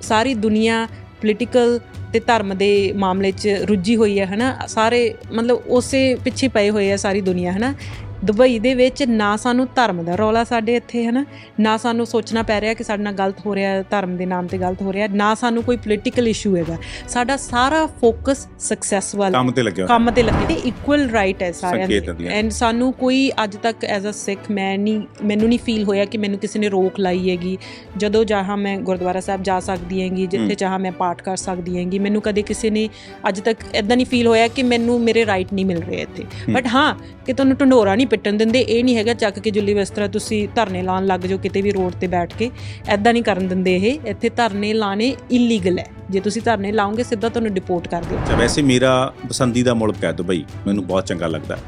ਸਾਰੀ ਦੁਨੀਆ ਪੋਲੀਟੀਕਲ ਤੇ ਧਰਮ ਦੇ ਮਾਮਲੇ 'ਚ ਰੁੱਝੀ ਹੋਈ ਹੈ, ਹਨਾ? ਸਾਰੇ ਮਤਲਬ ਉਸੇ ਪਿੱਛੇ ਪਏ ਹੋਏ ਆ ਸਾਰੀ ਦੁਨੀਆ, ਹਨਾ? ਦੁਬਈ ਦੇ ਵਿੱਚ ਨਾ ਸਾਨੂੰ ਧਰਮ ਦਾ ਰੌਲਾ ਸਾਡੇ ਇੱਥੇ ਹਨਾ ਨਾ ਸਾਨੂੰ ਸੋਚਣਾ ਪੈ ਰਿਹਾ ਕਿ ਸਾਡੇ ਨਾਲ ਗਲਤ ਹੋ ਰਿਹਾ ਧਰਮ ਦੇ ਨਾਮ ਤੇ ਗਲਤ ਹੋ ਰਿਹਾ ਨਾ ਸਾਨੂੰ ਕੋਈ ਪੋਲੀਟੀਕਲ ਇਸ਼ੂ ਹੈਗਾ ਸਾਡਾ ਸਾਰਾ ਫੋਕਸ ਸਕਸੈਸ ਵੱਲ ਕੰਮ ਤੇ ਲੱਗਿਆ। ਕੰਮ ਤੇ ਲੱਗੇ ਤੇ ਇਕੁਅਲ ਰਾਈਟ ਹੈ ਸਾਰਿਆਂ ਦੇ। ਐਂਡ ਸਾਨੂੰ ਕੋਈ ਅੱਜ ਤੱਕ ਐਜ਼ ਅ ਸਿੱਖ ਮੈਂ ਨਹੀਂ ਮੈਨੂੰ ਨਹੀਂ ਫੀਲ ਹੋਇਆ ਕਿ ਮੈਨੂੰ ਕਿਸੇ ਨੇ ਰੋਕ ਲਾਈ ਹੈਗੀ ਜਦੋਂ ਚਾਹਾਂ ਮੈਂ ਗੁਰਦੁਆਰਾ ਸਾਹਿਬ ਜਾ ਸਕਦੀ ਹੈਗੀ ਜਿੱਥੇ ਹੂੰ। ਚਾਹਾਂ ਮੈਂ ਪਾਠ ਕਰ ਸਕਦੀ ਹੈਗੀ ਮੈਨੂੰ ਕਦੇ ਕਿਸੇ ਨੇ ਅੱਜ ਤੱਕ ਇਦਾਂ ਨਹੀਂ ਫੀਲ ਹੋਇਆ ਕਿ ਮੈਨੂੰ ਮੇਰੇ ਰਾਈਟ ਨਹੀਂ ਮਿਲ ਰਹੇ ਇੱਥੇ ਹੂੰ। ਬਟ ਹਾਂ ਕਿ ਤੁਹਾਨੂੰ ਢੰਡੋਰਾ ਨਹੀਂ ਪਿੱਟਣ ਦਿੰਦੇ, ਇਹ ਨਹੀਂ ਹੈਗਾ ਚੱਕ ਕੇ ਜੁੱਲੀ ਬਿਸਤਰਾ ਤੁਸੀਂ ਧਰਨੇ ਲਾਉਣ ਲੱਗ ਜਾਓ ਕਿਤੇ ਵੀ ਰੋਡ ਤੇ ਬੈਠ ਕੇ ਐਦਾਂ ਨਹੀਂ ਕਰਨ ਦਿੰਦੇ ਇਹ। ਇੱਥੇ ਧਰਨੇ ਲਾਣੇ ਇਲੀਗਲ ਹੈ। ਜੇ ਤੁਸੀਂ ਧਰਨੇ ਲਾਓਗੇ, ਸਿੱਧਾ ਤੁਹਾਨੂੰ ਡਿਪੋਰਟ ਕਰ ਦਿਓ ਵੈਸੇ ਮੇਰਾ ਪਸੰਦੀਦਾ ਮੁਲਕ ਹੈ ਦੁਬਈ ਮੈਨੂੰ ਬਹੁਤ ਚੰਗਾ ਲੱਗਦਾ।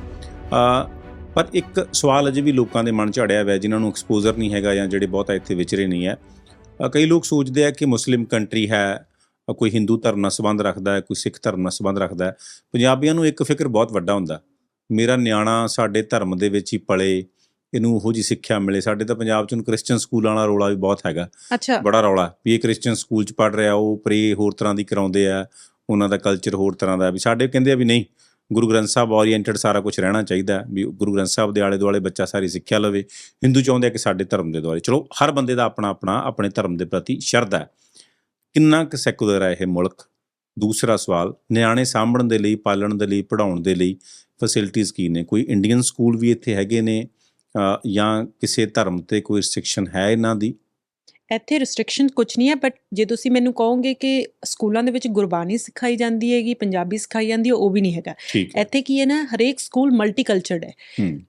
ਆ ਪਰ ਇੱਕ ਸਵਾਲ ਅਜੇ ਵੀ ਲੋਕਾਂ ਦੇ ਮਨ 'ਚ ਅੜਿਆ ਹੋਇਆ, ਜਿਨ੍ਹਾਂ ਨੂੰ ਐਕਸਪੋਜ਼ਰ ਨਹੀਂ ਹੈਗਾ ਜਾਂ ਜਿਹੜੇ ਬਹੁਤਾ ਇੱਥੇ ਵਿਚਰੇ ਨਹੀਂ ਹੈ। ਕਈ ਲੋਕ ਸੋਚਦੇ ਆ ਕਿ ਮੁਸਲਿਮ ਕੰਟਰੀ ਹੈ ਕੋਈ ਹਿੰਦੂ ਧਰਮ ਨਾਲ ਸੰਬੰਧ ਰੱਖਦਾ ਹੈ, ਕੋਈ ਸਿੱਖ ਧਰਮ ਨਾਲ ਸੰਬੰਧ ਰੱਖਦਾ ਹੈ। ਪੰਜਾਬੀਆਂ ਨੂੰ ਇੱਕ ਫਿਕਰ ਬਹੁਤ ਵੱਡਾ ਹੁੰਦਾ। ਮੇਰਾ ਨਿਆਣਾ ਸਾਡੇ ਧਰਮ ਦੇ ਵਿੱਚ ਹੀ ਪਲੇ ਇਹਨੂੰ ਉਹੋ ਜੀ ਸਿੱਖਿਆ ਮਿਲੇ। ਸਾਡੇ ਤਾਂ ਪੰਜਾਬ 'ਚ ਹੁਣ ਕ੍ਰਿਸਚੀਅਨ ਸਕੂਲਾਂ ਵਾਲਾ ਰੋਲਾ ਵੀ ਬਹੁਤ ਹੈਗਾ। ਅੱਛਾ। ਬੜਾ ਰੌਲਾ ਵੀ ਇਹ ਕ੍ਰਿਸਚੀਅਨ ਸਕੂਲ ਚ ਪੜ ਰਿਹਾ ਉਹ ਪ੍ਰੇ ਹੋਰ ਤਰ੍ਹਾਂ ਦੀ ਕਰਾਉਂਦੇ ਆ ਉਹਨਾਂ ਦਾ ਕਲਚਰ ਹੋਰ ਤਰ੍ਹਾਂ ਦਾ। ਵੀ ਸਾਡੇ ਕਹਿੰਦੇ ਆ ਵੀ ਨਹੀਂ ਗੁਰੂ ਗ੍ਰੰਥ ਸਾਹਿਬ ਓਰੀਐਂਟਡ ਸਾਰਾ ਕੁਝ ਰਹਿਣਾ ਚਾਹੀਦਾ ਵੀ ਗੁਰੂ ਗ੍ਰੰਥ ਸਾਹਿਬ ਦੇ ਆਲੇ ਦੁਆਲੇ ਬੱਚਾ ਸਾਰੀ ਸਿੱਖਿਆ ਲਵੇ। ਹਿੰਦੂ ਚਾਹੁੰਦੇ ਆ ਕਿ ਸਾਡੇ ਧਰਮ ਦੇ ਦੁਆਲੇ। ਚਲੋ ਹਰ ਬੰਦੇ ਦਾ ਆਪਣਾ ਆਪਣਾ ਆਪਣੇ ਧਰਮ ਦੇ ਪ੍ਰਤੀ ਸ਼ਰਧਾ ਹੈ। ਕਿੰਨਾ ਕੁ ਸੈਕੂਲਰ ਹੈ ਇਹ ਮੁਲਕ? ਦੂਸਰਾ ਸਵਾਲ, ਨਿਆਣੇ ਸਾਂਭਣ ਦੇ ਲਈ, ਪਾਲਣ ਦੇ ਲਈ, ਪੜ੍ਹਾਉਣ ਦੇ ਲਈ ਫੈਸਿਲਿਟੀਆਂ ਕੀ ਨੇ? ਕੋਈ ਇੰਡੀਅਨ ਸਕੂਲ ਵੀ ਇੱਥੇ ਹੈਗੇ ਨੇ ਜਾਂ ਕਿਸੇ ਧਰਮ ਤੇ ਕੋਈ ਰਿਸਟ੍ਰਿਕਸ਼ਨ ਹੈ ਇਹਨਾਂ ਦੀ? ਇੱਥੇ ਰਿਸਟ੍ਰਿਕਸ਼ਨ ਕੁਝ ਨਹੀਂ ਹੈ ਬਟ ਜੇ ਤੁਸੀਂ ਮੈਨੂੰ ਕਹੋਗੇ ਕਿ ਸਕੂਲਾਂ ਦੇ ਵਿੱਚ ਗੁਰਬਾਣੀ ਸਿਖਾਈ ਜਾਂਦੀ ਹੈਗੀ ਪੰਜਾਬੀ ਸਿਖਾਈ ਜਾਂਦੀ ਹੈ ਉਹ ਵੀ ਨਹੀਂ ਹੈਗਾ। ਇੱਥੇ ਕੀ ਹੈ ਨਾ ਹਰੇਕ ਸਕੂਲ ਮਲਟੀਕਲਚਰਡ ਹੈ।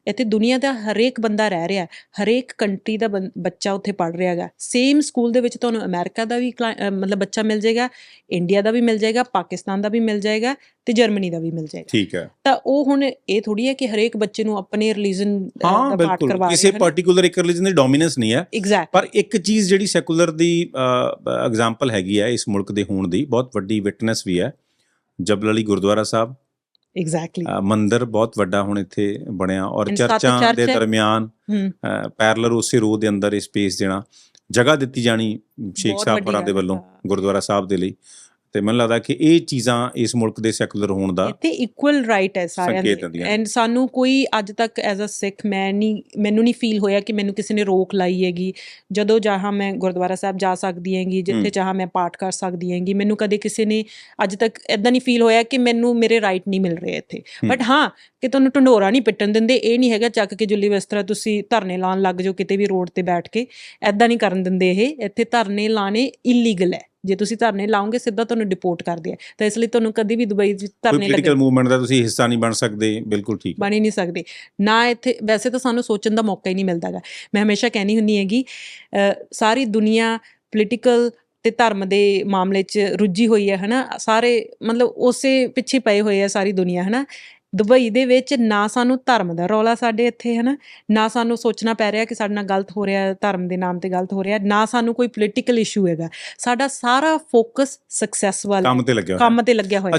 ਇੱਥੇ ਦੁਨੀਆ ਦਾ ਹਰੇਕ ਬੰਦਾ ਰਹਿ ਰਿਹਾ ਹਰੇਕ ਕੰਟਰੀ ਦਾ ਬੱਚਾ ਉੱਥੇ ਪੜ ਰਿਹਾ ਹੈਗਾ। ਸੇਮ ਸਕੂਲ ਦੇ ਵਿੱਚ ਤੁਹਾਨੂੰ ਅਮਰੀਕਾ ਦਾ ਵੀ ਮਤਲਬ ਬੱਚਾ ਮਿਲ ਜਾਏਗਾ ਇੰਡੀਆ ਦਾ ਵੀ ਮਿਲ ਜਾਏਗਾ ਪਾਕਿਸਤਾਨ ਦਾ ਵੀ ਮਿਲ ਜਾਏਗਾ ਤੇ ਜਰਮਨੀ ਦਾ ਵੀ ਮਿਲ ਜਾਏਗਾ। ਠੀਕ ਹੈ। ਤਾਂ ਉਹ ਹੁਣ ਇਹ ਥੋੜੀ ਹੈ ਕਿ ਹਰੇਕ ਬੱਚੇ ਨੂੰ ਆਪਣੇ ਰਿਲੀਜਨ ਦਾ ਪਾਠ ਬਿਲਕੁਲ। ਕਰਵਾ ਕਿਸੇ ਪਾਰਟਿਕੂਲਰ ਇੱਕ ਰਿਲੀਜਨ ਦੀ ਡੋਮੀਨੈਂਸ ਨਹੀਂ ਹੈ। ਪਰ ਇੱਕ ਚੀਜ਼ ਜਿਹੜੀ ਸੈਕੂਲਰ ਦੀ ਐਗਜ਼ਾਮਪਲ ਹੈਗੀ ਹੈ ਇਸ ਮੁਲਕ ਦੇ ਹੋਣ ਦੀ ਬਹੁਤ ਵੱਡੀ ਵਿਟਨੈਸ ਵੀ ਹੈ। Jebel Ali Gurdwara Sahib. Exactly ਮੰਦਿਰ ਬਹੁਤ ਵੱਡਾ ਹੁਣ ਇੱਥੇ ਬਣਿਆ ਔਰ ਚਰਚਾਂ ਦੇ। ਦਰਮਿਆਨ ਪੈਰਲਰ ਉਸੇ ਰੋਡ ਦੇ ਅੰਦਰ ਇਹ ਸਪੇਸ ਦੇਣਾ ਜਗ੍ਹਾ ਦਿੱਤੀ ਜਾਣੀ ਸ਼ੇਖ ਸਾਹਿਬ ਹੋਰਾਂ ਦੇ ਵੱਲੋਂ। ਗੁਰਦੁਆਰਾ ਸਾਹਿਬ ਦੇ ਲਈ। ਤੇ ਮੈਨੂੰ ਲੱਗਦਾ ਕਿ ਇਹ ਚੀਜ਼ਾਂ ਇਸ ਮੁਲਕ ਦੇ ਸੈਕੂਲਰ ਹੋਣ ਦਾ ਇੱਥੇ ਇਕੁਅਲ ਰਾਈਟ ਹੈ ਸਾਰਿਆਂ ਦੇ। ਐਂਡ ਸਾਨੂੰ ਕੋਈ ਅੱਜ ਤੱਕ ਐਜ਼ ਅ ਸਿੱਖ ਮੈਂ ਨਹੀਂ ਮੈਨੂੰ ਨਹੀਂ ਫੀਲ ਹੋਇਆ ਕਿ ਮੈਨੂੰ ਕਿਸੇ ਨੇ ਰੋਕ ਲਾਈ ਹੈਗੀ। ਜਦੋਂ ਚਾਹਾਂ ਮੈਂ ਗੁਰਦੁਆਰਾ ਸਾਹਿਬ ਜਾ ਸਕਦੀ ਹੈਗੀ ਜਿੱਥੇ। ਚਾਹਾਂ ਮੈਂ ਪਾਠ ਕਰ ਸਕਦੀ ਹੈਗੀ ਮੈਨੂੰ ਕਦੇ ਕਿਸੇ ਨੇ ਅੱਜ ਤੱਕ ਇਦਾਂ ਨਹੀਂ ਫੀਲ ਹੋਇਆ ਕਿ ਮੈਨੂੰ ਮੇਰੇ ਰਾਈਟ ਨਹੀਂ ਮਿਲ ਰਹੇ ਇੱਥੇ। ਬਟ ਹਾਂ ਕਿ ਤੁਹਾਨੂੰ ਢੰਡੋਰਾ ਨਹੀਂ ਪਿੱਟਣ ਦਿੰਦੇ ਇਹ ਨਹੀਂ ਹੈਗਾ ਚੱਕ ਕੇ ਜੁੱਲੀ ਬਿਸਤਰਾ ਤੁਸੀਂ ਧਰਨੇ ਲਾਉਣ ਲੱਗ ਜਾਓ ਕਿਤੇ ਵੀ ਰੋਡ ਤੇ ਬੈਠ ਕੇ। ਐਦਾਂ ਨਹੀਂ ਕਰਨ ਦਿੰਦੇ ਇਹ ਇੱਥੇ ਧਰਨੇ ਲਾਣੇ ਇਲੀਗਲ ਹੈ। ਜੇ ਤੁਸੀਂ ਧਰਨੇ ਲਾਓਗੇ ਸਿੱਧਾ ਤੁਹਾਨੂੰ ਡਿਪੋਰਟ ਕਰਦੇ ਆ। ਤਾਂ ਇਸ ਲਈ ਤੁਹਾਨੂੰ ਕਦੀ ਵੀ ਦੁਬਈ ਵਿੱਚ ਧਰਨੇ ਪੋਲੀਟੀਕਲ ਲੱਗੇ। ਮੂਵਮੈਂਟ ਦਾ ਤੁਸੀਂ ਹਿੱਸਾ ਨਹੀਂ ਬਣ ਸਕਦੇ। ਬਿਲਕੁਲ ਠੀਕ। ਬਣ ਹੀ ਨਹੀਂ ਸਕਦੇ। ਨਾ ਇੱਥੇ ਵੈਸੇ ਤਾਂ ਸਾਨੂੰ ਸੋਚਣ ਦਾ ਮੌਕਾ ਹੀ ਨਹੀਂ ਮਿਲਦਾਗਾ ਮੈਂ ਹਮੇਸ਼ਾ ਕਹਿਣੀ ਹੁੰਨੀ ਹੈਗੀ ਸਾਰੀ ਦੁਨੀਆ ਪੋਲੀਟੀਕਲ ਤੇ ਧਰਮ ਦੇ ਮਾਮਲੇ 'ਚ ਰੁੱਝੀ ਹੋਈ ਹੈ ਹਨਾ? ਸਾਰੇ ਮਤਲਬ ਉਸੇ ਪਿੱਛੇ ਪਏ ਹੋਏ ਆ ਸਾਰੀ ਦੁਨੀਆ ਹਨਾ? ਦੁਬਈ ਦੇ ਵਿੱਚ ਨਾ ਸਾਨੂੰ ਧਰਮ ਦਾ ਰੌਲਾ ਸਾਡੇ ਇੱਥੇ ਹਨਾ? ਨਾ ਸਾਨੂੰ ਸੋਚਣਾ ਪੈ ਰਿਹਾ ਕਿ ਸਾਡੇ ਨਾਲ ਗਲਤ ਹੋ ਰਿਹਾ ਧਰਮ ਦੇ ਨਾਮ ਤੇ ਗਲਤ ਹੋ ਰਿਹਾ ਨਾ ਸਾਨੂੰ ਕੋਈ ਪੋਲੀਟੀਕਲ ਇਸ਼ੂ ਹੈਗਾ। ਸਾਡਾ ਸਾਰਾ ਫੋਕਸ ਸਕਸੈਸ ਵੱਲ ਹੈ, ਕੰਮ ਤੇ ਲੱਗਿਆ ਹੋਇਆ। ਕੰਮ ਤੇ ਲੱਗਿਆ ਹੋਇਆ।